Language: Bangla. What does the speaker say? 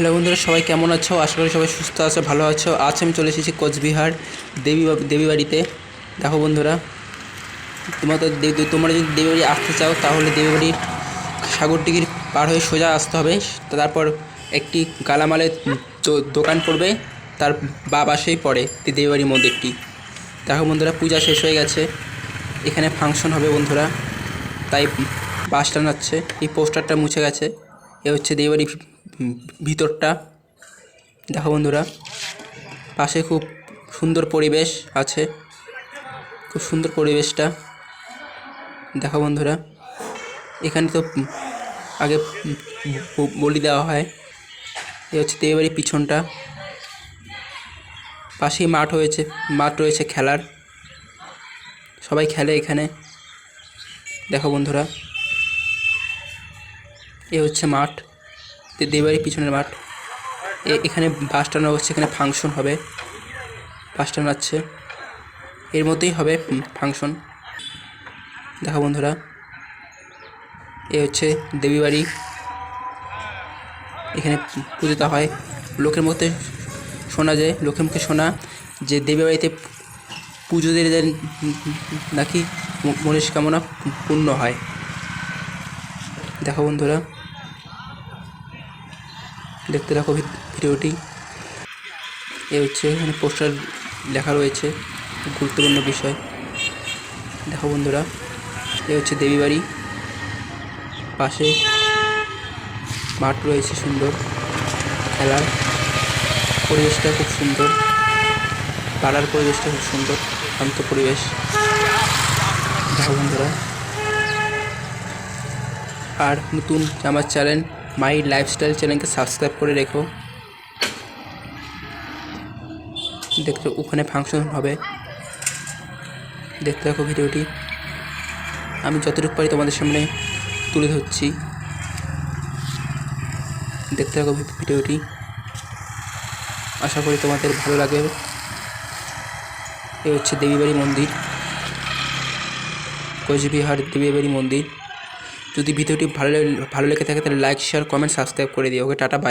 হ্যালো বন্ধুরা, সবাই কেমন আছো? আশা করি সবাই সুস্থ আছো, ভালো আছো। আজ আমি চলে এসেছি কোচবিহার দেবী দেবী বাড়িতে দেখো বন্ধুরা তোমরা তো তোমরা যদি দেবী বাড়ি আসতে চাও, তাহলে দেবী বাড়ির সাগরডিগির পার হয়ে সোজা আসতে হবে। তারপর একটি গালামালের দোকান পড়বে, তার বা পাশেই পড়ে দেবী বাড়ির মন্দিরটি। দেখো বন্ধুরা, পূজা শেষ হয়ে গেছে। এখানে ফাংশন হবে বন্ধুরা, তাই বাস টানাচ্ছে। এই পোস্টারটা মুছে গেছে। এ হচ্ছে দেবাড়ির ভিতরটা। দেখো বন্ধুরা, পাশে খুব সুন্দর পরিবেশ আছে। খুব সুন্দর পরিবেশটা। দেখো বন্ধুরা, এখানে তো আগে বলি দেওয়া হয়। এ হচ্ছে দেবাড়ির পিছনটা। পাশেই মাঠ হয়েছে, মাঠ রয়েছে খেলার। সবাই খেলে এখানে। দেখো বন্ধুরা, এ হচ্ছে মাঠ। দেবাড়ির পিছনের মাঠ। এখানে বাস টানা হচ্ছে, এখানে ফাংশন হবে। বাস টানো আছে এর মধ্যেই হবে ফাংশন দেখো বন্ধুরা, এ হচ্ছে দেবী বাড়ি এখানে পুজোটা হয় লোকের মধ্যে শোনা যায়, লোকের মুখে শোনা যে দেবী বাড়িতে পুজো দিলে নাকি মনস্কামনা পূর্ণ হয়। দেখো বন্ধুরা দেখতে ভি- ভিডিওটি। এ হচ্ছে এখানে পোস্টার লেখা রয়েছে, গুরুত্বপূর্ণ বিষয়। দেখো বন্ধুরা, এ হচ্ছে দেবী বাড়ি পাশে মাঠ রয়েছে সুন্দর, খেলার পরিবেশটা খুব সুন্দর, পাড়ার পরিবেশটা খুব সুন্দর, শান্ত পরিবেশ। দেখো বন্ধুরা, আর নতুন আমার চ্যানেল মাই লাইফস্টাইল চ্যানেলকে সাবস্ক্রাইব করে রেখো। দেখতে ওখানে ফাংশন হবে। দেখতে থাকো ভিডিওটি। আমি যতটুকু পারি তোমাদের সামনে তুলে ধরছি। দেখতে থাকো ভিডিওটি। আশা করি তোমাদের ভালো লাগবে। এ হচ্ছে দেবীবাড়ি মন্দির। কোচবিহার দেবীবাড়ি মন্দির। যদি ভিডিওটি ভালো ভালো লেগে থাকে তাহলে লাইক শেয়ার কমেন্ট সাবস্ক্রাইব করে দিও। ওকে, টাটা বাই